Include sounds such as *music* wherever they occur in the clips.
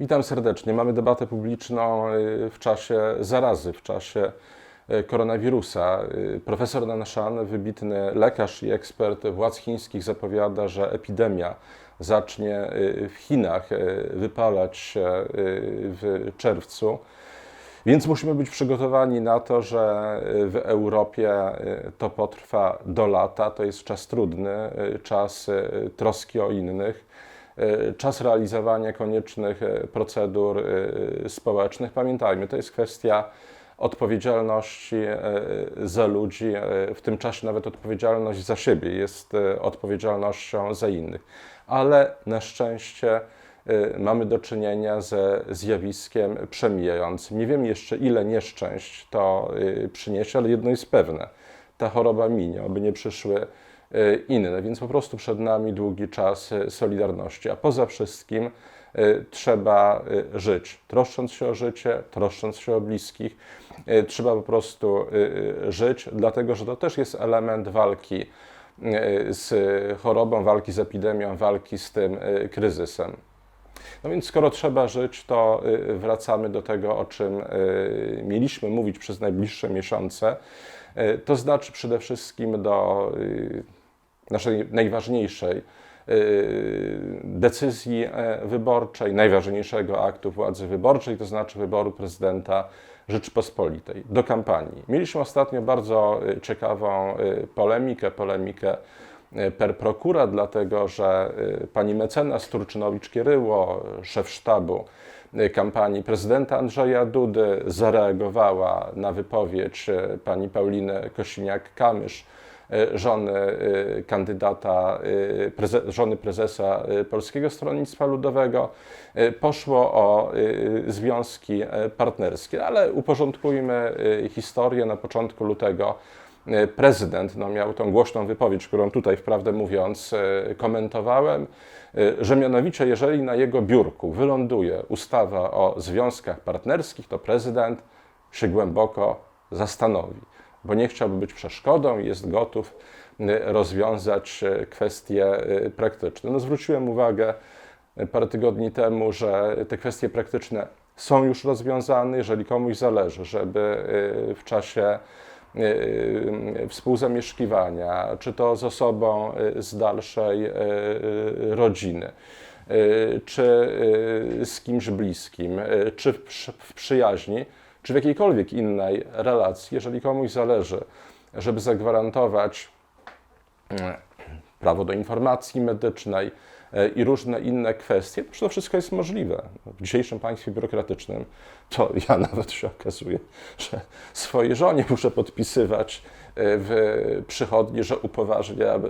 Witam serdecznie. Mamy debatę publiczną y, w czasie zarazy, w czasie y, koronawirusa. Y, Profesor Nanshan, wybitny lekarz i ekspert władz chińskich, zapowiada, że epidemia zacznie w Chinach wypalać się w czerwcu. Więc musimy być przygotowani na to, że w Europie to potrwa do lata. To jest czas trudny, czas troski o innych, czas realizowania koniecznych y, procedur y, społecznych. Pamiętajmy, to jest kwestia odpowiedzialności za ludzi, w tym czasie nawet odpowiedzialność za siebie jest odpowiedzialnością za innych. Ale na szczęście mamy do czynienia ze zjawiskiem przemijającym. Nie wiem jeszcze, ile nieszczęść to przyniesie, ale jedno jest pewne: ta choroba minie, aby nie przyszły inne. Więc po prostu przed nami długi czas y, solidarności, a poza wszystkim y, trzeba żyć, troszcząc się o życie, troszcząc się o bliskich. Trzeba po prostu żyć, dlatego że to też jest element walki z chorobą, walki z epidemią, walki z tym kryzysem. No więc skoro trzeba żyć, to wracamy do tego, o czym mieliśmy mówić przez najbliższe miesiące. To znaczy przede wszystkim do naszej najważniejszej y, decyzji e, wyborczej, najważniejszego aktu władzy wyborczej, to znaczy wyboru prezydenta Rzeczypospolitej, do kampanii. Mieliśmy ostatnio bardzo y, ciekawą y, polemikę, polemikę per prokura, dlatego że pani mecenas Turczynowicz-Kieryło, szef sztabu kampanii prezydenta Andrzeja Dudy, zareagowała na wypowiedź pani Pauliny Kosiniak-Kamysz, żony y, kandydata, preze, żony prezesa Polskiego Stronnictwa Ludowego. Poszło o związki partnerskie, ale uporządkujmy historię. Na początku lutego prezydent no, miał tą głośną wypowiedź, którą tutaj, wprawdę mówiąc, komentowałem, że mianowicie, jeżeli na jego biurku wyląduje ustawa o związkach partnerskich, to prezydent się głęboko zastanowi, bo nie chciałby być przeszkodą i jest gotów y, rozwiązać y, kwestie y, praktyczne. No, zwróciłem uwagę parę tygodni temu, że te kwestie praktyczne są już rozwiązane. Jeżeli komuś zależy, żeby w czasie współzamieszkiwania, czy to z osobą z dalszej rodziny, czy z kimś bliskim, czy w przyjaźni, czy w jakiejkolwiek innej relacji, jeżeli komuś zależy, żeby zagwarantować mm, prawo do informacji medycznej e, i różne inne kwestie, to wszystko jest możliwe. W dzisiejszym państwie biurokratycznym to ja *laughs* nawet się okazuje, że swojej żonie muszę podpisywać e, w przychodni, że upoważniam e,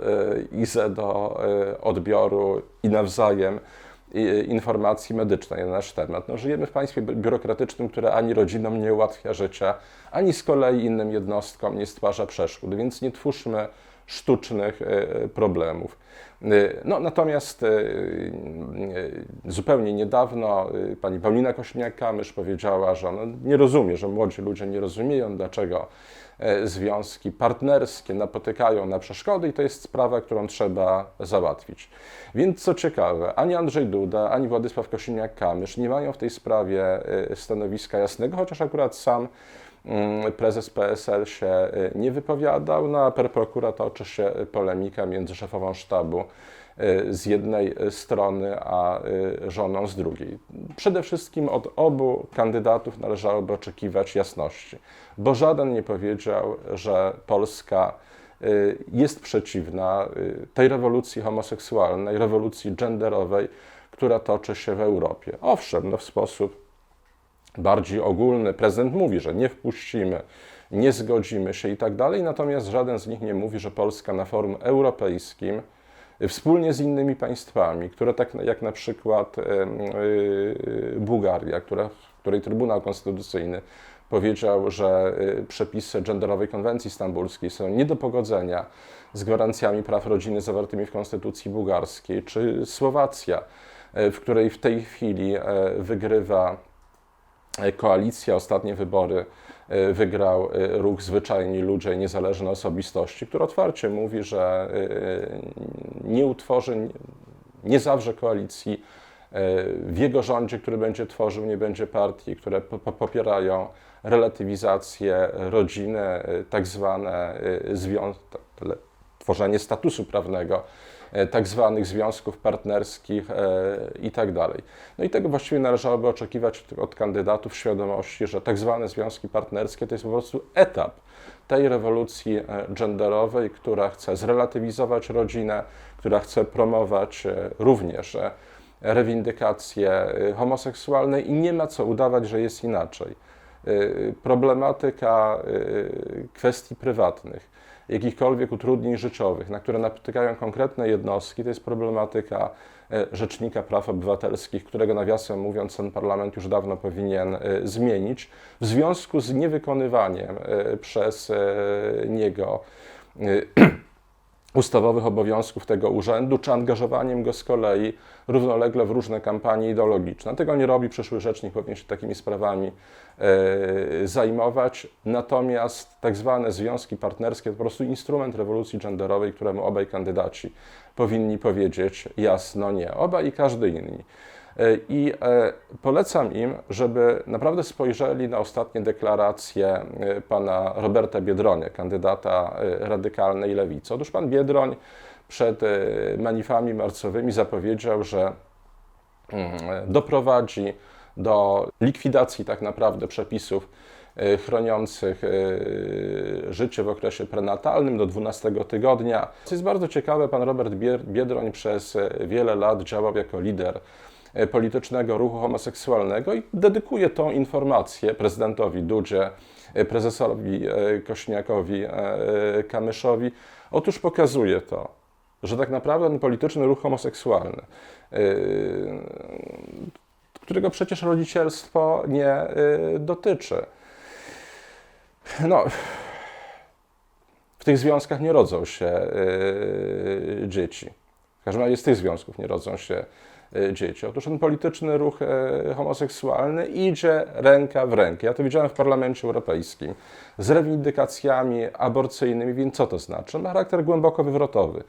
Izę do e, odbioru i nawzajem informacji medycznej na nasz temat. No, żyjemy w państwie bi- biurokratycznym, które ani rodzinom nie ułatwia życia, ani z kolei innym jednostkom nie stwarza przeszkód, więc nie twórzmy sztucznych e, problemów. E, No, natomiast e, e, zupełnie niedawno e, pani Paulina Kośniak-Kamysz powiedziała, że ona nie rozumie, że młodzi ludzie nie rozumieją, dlaczego e, związki partnerskie napotykają na przeszkody i to jest sprawa, którą trzeba załatwić. Więc co ciekawe, ani Andrzej Duda, ani Władysław Kosiniak-Kamysz nie mają w tej sprawie e, stanowiska jasnego, chociaż akurat sam mm, prezes PSL się e, nie wypowiadał, no a per prokura toczy się polemika między szefową sztabu e, z jednej strony, a e, żoną z drugiej. Przede wszystkim od obu kandydatów należałoby oczekiwać jasności, bo żaden nie powiedział, że Polska jest przeciwna tej rewolucji homoseksualnej, rewolucji genderowej, która toczy się w Europie. Owszem, no w sposób bardziej ogólny prezydent mówi, że nie wpuścimy, nie zgodzimy się i tak dalej, natomiast żaden z nich nie mówi, że Polska na forum europejskim wspólnie z innymi państwami, które tak jak na przykład em, y, Bułgaria, która, której Trybunał Konstytucyjny powiedział, że y, przepisy genderowej konwencji stambulskiej są nie do pogodzenia z gwarancjami praw rodziny zawartymi w konstytucji bułgarskiej, czy Słowacja, y, w której w tej chwili y, wygrywa e, koalicja, ostatnie wybory e, wygrał e, ruch Zwyczajni Ludzie Niezależne Osobistości, który otwarcie mówi, że e, nie utworzy, nie zawrze koalicji w jego rządzie, który będzie tworzył, nie będzie partii, które po- po- popierają relatywizację rodziny, y, tak zwane związki, tworzenie statusu prawnego, e, tak zwanych związków partnerskich e, i tak. No i tego właściwie należałoby oczekiwać od kandydatów świadomości, że tak zwane związki partnerskie to jest po prostu etap tej rewolucji e, genderowej, która chce zrelatywizować rodzinę, która chce promować e, również e, rewindykację e, homoseksualnej i nie ma co udawać, że jest inaczej. E, Problematyka e, kwestii prywatnych, jakichkolwiek utrudnień życiowych, na które napotykają konkretne jednostki, to jest problematyka e, Rzecznika Praw Obywatelskich, którego nawiasem mówiąc ten parlament już dawno powinien e, zmienić, w związku z niewykonywaniem e, przez niego *clears throat* ustawowych obowiązków tego urzędu, czy angażowaniem go z kolei równolegle w różne kampanie ideologiczne. Tego nie robi przyszły rzecznik, powinien się takimi sprawami e, zajmować. Natomiast tak zwane związki partnerskie to po prostu instrument rewolucji genderowej, któremu obaj kandydaci powinni powiedzieć jasno nie. Obaj i każdy inni. E, I e, polecam im, żeby naprawdę spojrzeli na ostatnie deklaracje e, pana Roberta Biedronia, kandydata radykalnej lewicy. Otóż pan Biedroń przed manifami marcowymi zapowiedział, że mm, doprowadzi do likwidacji tak naprawdę przepisów chroniących życie w okresie prenatalnym do 12 tygodnia. Co jest bardzo ciekawe, pan Robert Biedroń przez wiele lat działał jako lider politycznego ruchu homoseksualnego i dedykuje tą informację prezydentowi Dudzie, e, prezesowi e, Kośniakowi e, Kamyszowi. Otóż pokazuje to, że tak naprawdę ten polityczny ruch homoseksualny, którego przecież rodzicielstwo nie dotyczy. No, w tych związkach nie rodzą się dzieci. W każdym razie z tych związków nie rodzą się dzieci. Otóż ten polityczny ruch yy, homoseksualny idzie ręka w rękę. Ja to widziałem w Parlamencie Europejskim z rewindykacjami aborcyjnymi, więc co to znaczy? Ma charakter głęboko wywrotowy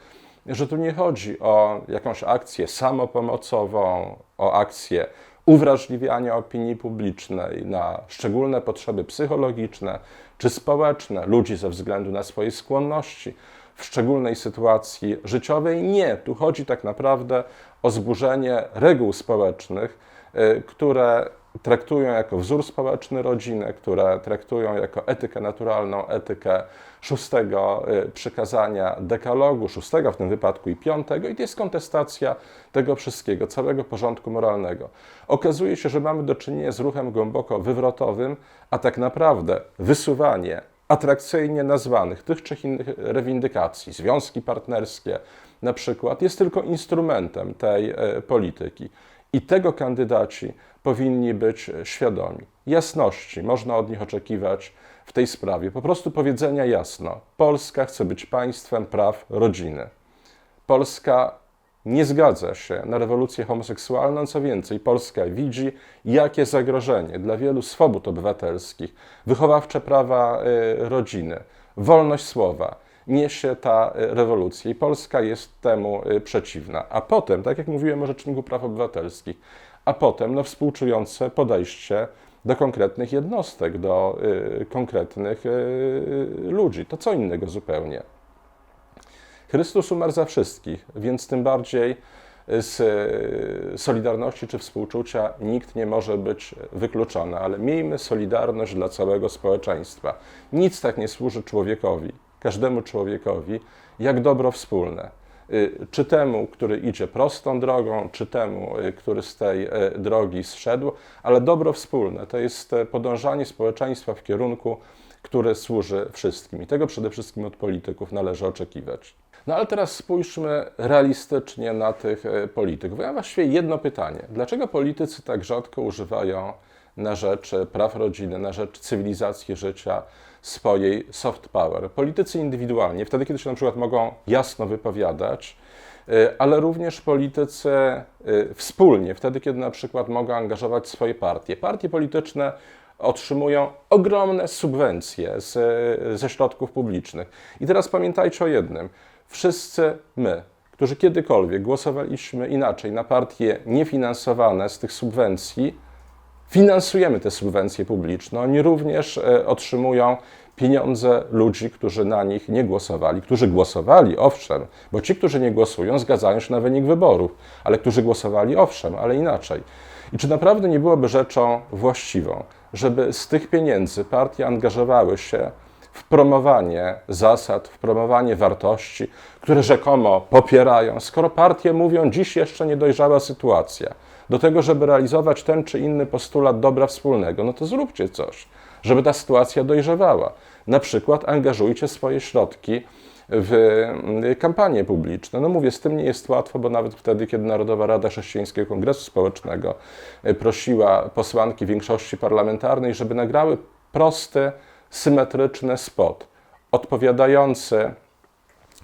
że tu nie chodzi o jakąś akcję samopomocową, o akcję uwrażliwiania opinii publicznej na szczególne potrzeby psychologiczne czy społeczne ludzi ze względu na swoje skłonności w szczególnej sytuacji życiowej. Nie, tu chodzi tak naprawdę o zburzenie reguł społecznych, y, które traktują jako wzór społeczny rodzinę, które traktują jako etykę naturalną, etykę szóstego y, przykazania dekalogu, szóstego w tym wypadku i piątego, i to jest kontestacja tego wszystkiego, całego porządku moralnego. Okazuje się, że mamy do czynienia z ruchem głęboko wywrotowym, a tak naprawdę wysuwanie atrakcyjnie nazwanych tych czy innych rewindykacji, związki partnerskie na przykład, jest tylko instrumentem tej e, polityki. I tego kandydaci powinni być świadomi. Jasności można od nich oczekiwać w tej sprawie. Po prostu powiedzenia jasno: Polska chce być państwem praw rodziny. Polska nie zgadza się na rewolucję homoseksualną, co więcej, Polska widzi, jakie zagrożenie dla wielu swobód obywatelskich, wychowawcze prawa y, rodziny, wolność słowa niesie ta y, rewolucja i Polska jest temu y, przeciwna. A potem, tak jak mówiłem o Rzeczniku Praw Obywatelskich, a potem no, współczujące podejście do konkretnych jednostek, do y, konkretnych y, ludzi. To co innego zupełnie. Chrystus umarł za wszystkich, więc tym bardziej z e, solidarności czy współczucia nikt nie może być wykluczony, ale miejmy solidarność dla całego społeczeństwa. Nic tak nie służy człowiekowi, każdemu człowiekowi, jak dobro wspólne. Y, Czy temu, który idzie prostą drogą, czy temu, y, który z tej e, drogi zszedł, ale dobro wspólne to jest podążanie społeczeństwa w kierunku, który służy wszystkim. I tego przede wszystkim od polityków należy oczekiwać. No ale teraz spójrzmy realistycznie na tych polityków. Ja mam właściwie jedno pytanie. Dlaczego politycy tak rzadko używają na rzecz praw rodziny, na rzecz cywilizacji życia swojej soft power? Politycy indywidualnie, wtedy kiedy się na przykład mogą jasno wypowiadać, e, ale również politycy e, wspólnie, wtedy kiedy na przykład mogą angażować swoje partie. Partie polityczne otrzymują ogromne subwencje z, ze środków publicznych. I teraz pamiętajcie o jednym. Wszyscy my, którzy kiedykolwiek głosowaliśmy inaczej na partie niefinansowane z tych subwencji, finansujemy te subwencje publiczne. Oni również e, otrzymują pieniądze ludzi, którzy na nich nie głosowali, którzy głosowali, owszem, bo ci, którzy nie głosują, zgadzają się na wynik wyborów, ale którzy głosowali, owszem, ale inaczej. I czy naprawdę nie byłoby rzeczą właściwą, żeby z tych pieniędzy partie angażowały się w promowanie zasad, w promowanie wartości, które rzekomo popierają, skoro partie mówią, dziś jeszcze niedojrzała sytuacja, do tego, żeby realizować ten czy inny postulat dobra wspólnego, no to zróbcie coś, żeby ta sytuacja dojrzewała. Na przykład angażujcie swoje środki w mm, kampanie publiczne. No mówię, z tym nie jest łatwo, bo nawet wtedy, kiedy Narodowa Rada Chrześcijańskiego Kongresu Społecznego e, prosiła posłanki większości parlamentarnej, żeby nagrały prosty, symetryczny spot, odpowiadający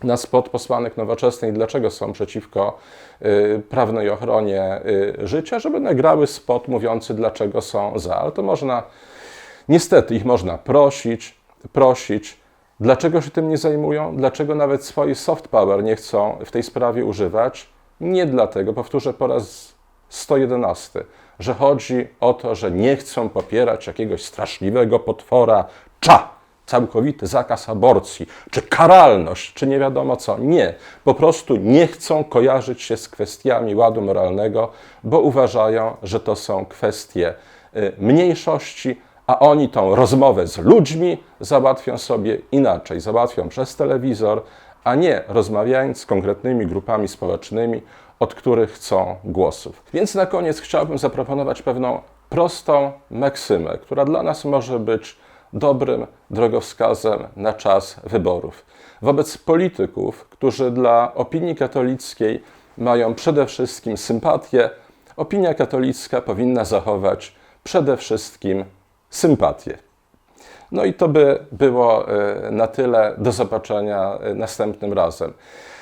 na spot posłanek nowoczesnej, dlaczego są przeciwko y, prawnej ochronie y, życia, żeby nagrały spot mówiący, dlaczego są za. Ale to można, niestety ich można prosić, prosić, dlaczego się tym nie zajmują, dlaczego nawet swojej soft power nie chcą w tej sprawie używać. Nie dlatego, powtórzę po raz 111, że chodzi o to, że nie chcą popierać jakiegoś straszliwego potwora, cza, całkowity zakaz aborcji, czy karalność, czy nie wiadomo co. Nie, po prostu nie chcą kojarzyć się z kwestiami ładu moralnego, bo uważają, że to są kwestie y, mniejszości, a oni tą rozmowę z ludźmi załatwią sobie inaczej. Załatwią przez telewizor, a nie rozmawiając z konkretnymi grupami społecznymi, od których chcą głosów. Więc na koniec chciałbym zaproponować pewną prostą maksymę, która dla nas może być dobrym drogowskazem na czas wyborów. Wobec polityków, którzy dla opinii katolickiej mają przede wszystkim sympatię, opinia katolicka powinna zachować przede wszystkim sympatię. No i to by było e, na tyle. Do zobaczenia e, następnym razem.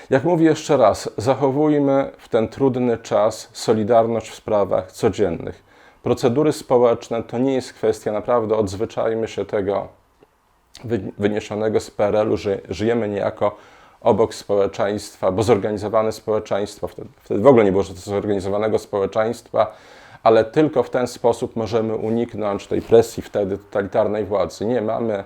Jak mówię jeszcze raz, zachowujmy w ten trudny czas solidarność w sprawach codziennych. Procedury społeczne to nie jest kwestia, naprawdę odzwyczajmy się tego wyniesionego z PRL-u, że żyjemy niejako obok społeczeństwa, bo zorganizowane społeczeństwo, wtedy, wtedy w ogóle nie było zorganizowanego społeczeństwa, ale tylko w ten sposób możemy uniknąć tej presji wtedy totalitarnej władzy. Nie, mamy,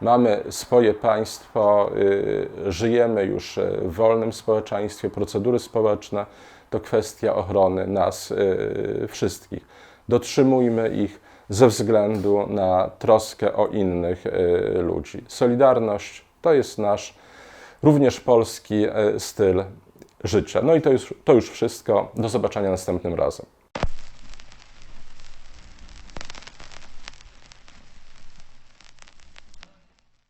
mamy swoje państwo, yy, żyjemy już w wolnym społeczeństwie, procedury społeczne to kwestia ochrony nas yy, wszystkich dotrzymujmy ich ze względu na troskę o innych e, ludzi. Solidarność to jest nasz również polski e, styl życia. No i to już, to już wszystko. Do zobaczenia następnym razem.